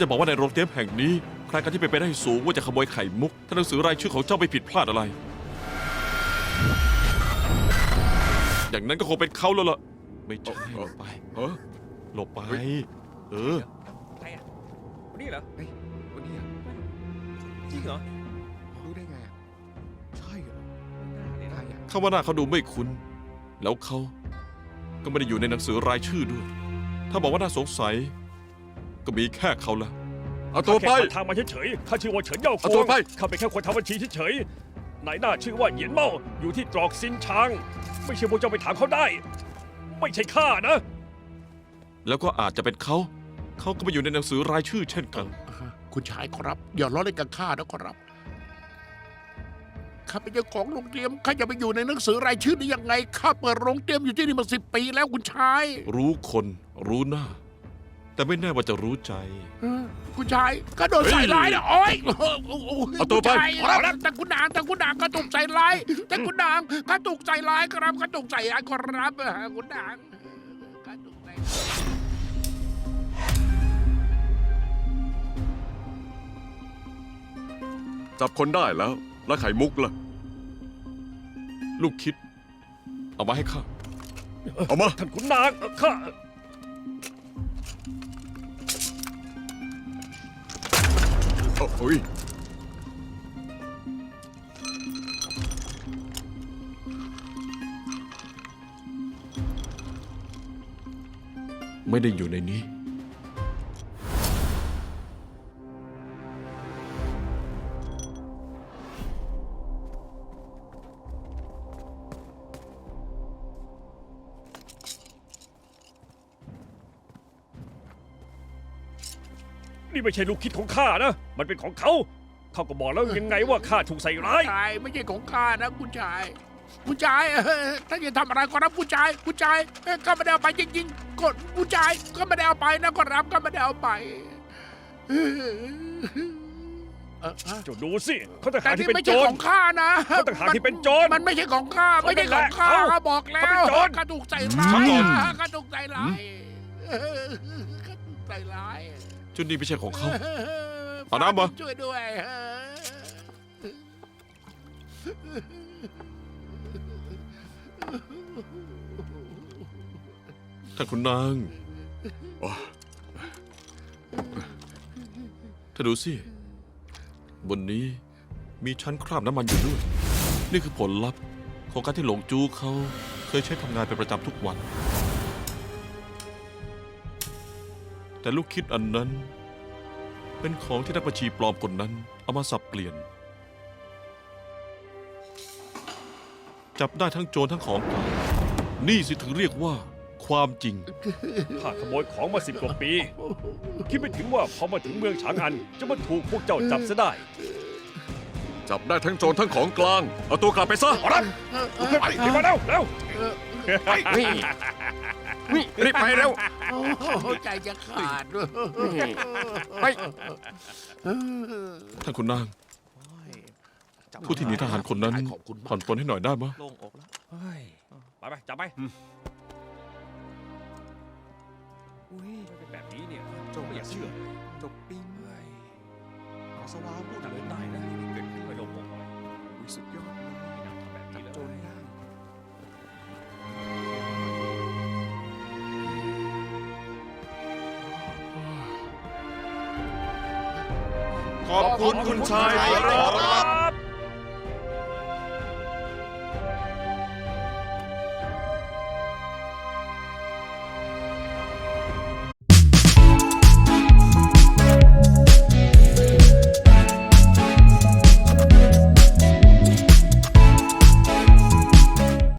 จะบอกว่าในโรงเตรียมแห่งนี้ ใครกันที่เป็นไปได้สูงว่าจะขโมยไข่มุก ถ้าหนังสือรายชื่อของเจ้าไม่ผิดพลาดอะไร อย่างนั้นก็คงเป็นเขาแล้วล่ะ ไม่ใช่หลบไป เออหลบไปเฮ้ยเออ ใครอะคนนี้เหรอ เฮ้ยวันนี้อะจริงเหรอรู้ได้ไงอะใช่เหรอหน้าเนี่ยใครนะอะเขาว่าหน้าเขาดูไม่คุ้น แล้วเขาก็ไม่ได้อยู่ในหนังสือรายชื่อด้วย ถ้าบอกว่าน่าสงสัย ก็มีแค่เขาละเอาตัวไปข้าแค่ผ่านทางมาเฉยๆข้าชื่อว่าเฉินเย่าฟเอางตัวไป ข้าเป็นแค่คนทำบัญชีเฉยๆนายหน้าชื่อว่าเหยียนเมาอยู่ที่ตรอกซินชาง ไม่ใช่พวกเจ้าไปถามเขาได้ ไม่ใช่ข้านะ แล้วก็อาจจะเป็นเขา เขาก็ไปอยู่ในหนังสือรายชื่อเช่นกัน คุณชายครับ อย่าล้อเล่นกับข้านะครับข้าเป็นเจ้าของโรงเตรียมข้าจะไปอยู่ในหนังสือรายชื่อได้ยังไงข้าเปิดโรงเตรียมอยู่ที่นี่มาสิบปีแล้วคุณชาย รู้คนรู้หน้า แต่ไม่แน่ว่าจะรู้ใจเออคุณชายก็โดนใส่ร้ายนะโอ้ยโอ้โหโอ้โหเอาตัวไปคุณชายครับแต่คุณนางแต่คุณนางก็ถูกใส่ร้ายแต่คุณนางก็ถูกใส่ร้ายครับก็ถูกใส่ร้ายครับเออคุณนางก็ถูกใส่จับคนได้แล้ว แล้วไข่มุกล่ะ ลูกคิด เอามาให้ข้า เอามา ท่านขุนนางเอ่อข้า เอาเฮ้ยไม่ได้อยู่ในนี้ นี่ไม่ใช่ลูกคิดของข้านะ มันเป็นของเขาเขาก็บอกแล้วยังไงว่าข้าถูกใส่ร้าย ชายไม่ใช่ของข้านะคุณชาย คุณชายเออถ้าจะทำอะไรก็รับคุณชาย คุณชายเอ้ยก็ไม่ได้เอาไปจริงๆก็คุณชายก็ไม่ได้เอาไปนะก็รับก็ไม่ได้เอาไปเออเออเจ้าดูสิเขาต่างแต่หากที่ที่เป็นไม่โจใช่ร ของข้านะเขาต่างหากที่เป็นโจรมันไม่ใช่ของข้าไม่ใช่ของข้าเขาบอกแล้เขาเป็นวโจร ข้าถูกใส่ร้ายอืมข้าถูกใส่ร้ายเออข้าถูกใส่ร้ายจุดนี้ไม่ใช่ของเขา เอาน้ำมาช่วยด้วยเออท่านคุณนางอ๋อถ้าดูสิ บนนี้มีชั้นคราบน้ำมันอยู่ด้วย นี่คือผลลัพธ์ของการที่หลงจูเขาเคยใช้ทำงานเป็นประจำทุกวัน แต่ลูกคิดอันนั้น เป็นของที่นักบัญชีปลอมคนนั้น เอามาสับเปลี่ยน จับได้ทั้งโจรทั้งของกลางนี่สิถึงเรียกว่า ความจริง ข้าขโมยของมาสิบกว่าปี คิดไม่ถึงว่าพอมาถึงเมืองฉางอัน จะมาถูกพวกเจ้าจับซะได้ จับได้ทั้งโจรทั้งของกลาง เอาตัวกลับไปซะเอาละเออเออไปรีบมาเร็วเร็วนี่ รีบไปเร็ว โอ้โหใจจะขาดด้วยไป ท่านคุณนาง ผู้ที่หนีทหารคนนั้นขอบคุณมากผ่อนปลนให้หน่อยได้ไหมโล่งอกแล้วเฮ้ยไปไปจับไปอุ้ยเป็นแบบนี้เนี่ยจบไม่อยากเชื่อเลยจบปิ้งเฮ้ยเอาสวาพูดทำเลไม่ยได้ได้นะนะนี่เกิดขึ้นไม่ลงอกหน่อยอุ้ยสุดยอด ขอบคุณคุณชายขอรับ